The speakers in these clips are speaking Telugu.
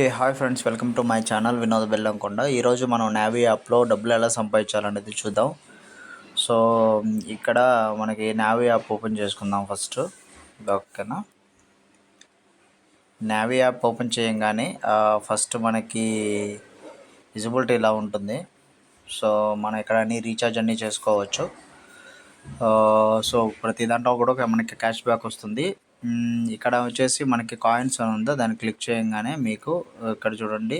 Hey hi friends welcome to my channel Vinod Bellamkonda ఈరోజు మనం నావీ యాప్లో డబ్బులు ఎలా సంపాదించాలనేది చూద్దాం. సో ఇక్కడ మనకి నావీ యాప్ ఓపెన్ చేసుకుందాం ఫస్ట్ ఓకేనా? నావీ యాప్ ఓపెన్ చేయంగానే ఫస్ట్ మనకి విజిబిలిటీ ఇలా ఉంటుంది. సో మనం ఇక్కడ అన్ని రీఛార్జ్ అన్నీ చేసుకోవచ్చు. సో ప్రతి దాంట్లో కూడా మనకి క్యాష్ బ్యాక్ వస్తుంది. ఇక్కడ వచ్చేసి మనకి కాయిన్స్ అని ఉందో దాన్ని క్లిక్ చేయగానే మీకు ఇక్కడ చూడండి.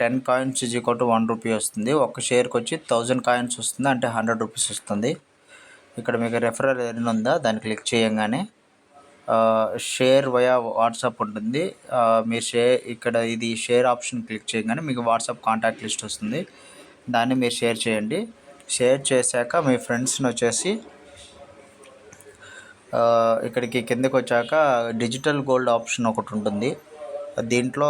Ten coins is equal to one rupee వస్తుంది. ఒక షేర్కి వచ్చి థౌజండ్ కాయిన్స్ వస్తుంది అంటే హండ్రెడ్ రూపీస్ వస్తుంది. ఇక్కడ మీకు రెఫరల్ ఏదైనా ఉందా దాన్ని క్లిక్ చేయగానే షేర్ వయా వాట్సాప్ ఉంటుంది. మీరు షేర్ ఇక్కడ ఇది షేర్ ఆప్షన్ క్లిక్ చేయగానే మీకు వాట్సాప్ కాంటాక్ట్ లిస్ట్ వస్తుంది. దాన్ని మీరు షేర్ చేయండి. షేర్ చేశాక మీ ఫ్రెండ్స్ని వచ్చేసి ఇక్కడికి కిందకి వచ్చాక డిజిటల్ గోల్డ్ ఆప్షన్ ఒకటి ఉంటుంది. దీంట్లో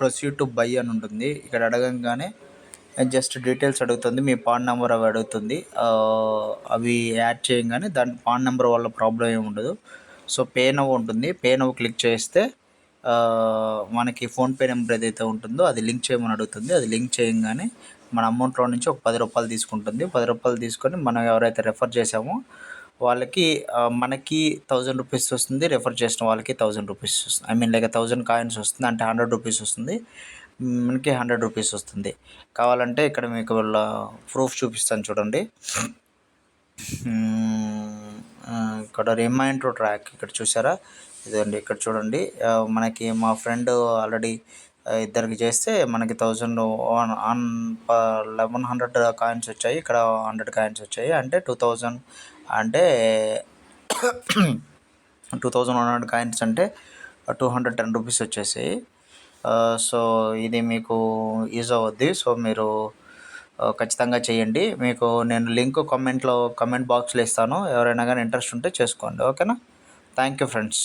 ప్రొసీడ్ టు బై అని ఉంటుంది. ఇక్కడ అడగంగానే జస్ట్ డీటెయిల్స్ అడుగుతుంది. మీ పాన్ నెంబర్ అవి అడుగుతుంది. అవి యాడ్ చేయగానే దాని పాన్ నెంబర్ వల్ల ప్రాబ్లం ఏమి ఉండదు. సో పే నవ్ ఉంటుంది. పే నవ్ క్లిక్ చేస్తే మనకి ఫోన్పే నెంబర్ ఏదైతే ఉంటుందో అది లింక్ చేయమని అడుగుతుంది. అది లింక్ చేయగానే మన అమౌంట్లో నుంచి ఒక పది రూపాయలు తీసుకుంటుంది. పది రూపాయలు తీసుకొని మనం ఎవరైతే రెఫర్ చేసామో వాళ్ళకి మనకి థౌజండ్ రూపీస్ వస్తుంది రెఫర్ చేసిన వాళ్ళకి థౌజండ్ రూపీస్ వస్తుంది. I mean like thousand coins వస్తుంది అంటే హండ్రెడ్ రూపీస్ వస్తుంది. మనకి హండ్రెడ్ రూపీస్ వస్తుంది. కావాలంటే ఇక్కడ మీకు వాళ్ళ ప్రూఫ్ చూపిస్తాను చూడండి. ఇక్కడ రిమైండర్ ట్రాక్ ఇక్కడ చూసారా ఇదండి ఇక్కడ చూడండి. మనకి మా ఫ్రెండ్ ఆల్రెడీ ఇద్దరికి చేస్తే మనకి thousand on on eleven hundred coins వచ్చాయి. ఇక్కడ హండ్రెడ్ కాయిన్స్ వచ్చాయి. అంటే టూ థౌజండ్ అంటే two thousand one hundred coins అంటే టూ హండ్రెడ్ టెన్ రూపీస్ వచ్చేసాయి. సో ఇది మీకు యూజ్ అవుద్ది. సో మీరు ఖచ్చితంగా చేయండి. మీకు నేను లింక్ కామెంట్లో కమెంట్ బాక్స్లో ఇస్తాను. ఎవరైనా కానీ ఇంట్రెస్ట్ ఉంటే చేసుకోండి. ఓకేనా థ్యాంక్ యూ ఫ్రెండ్స్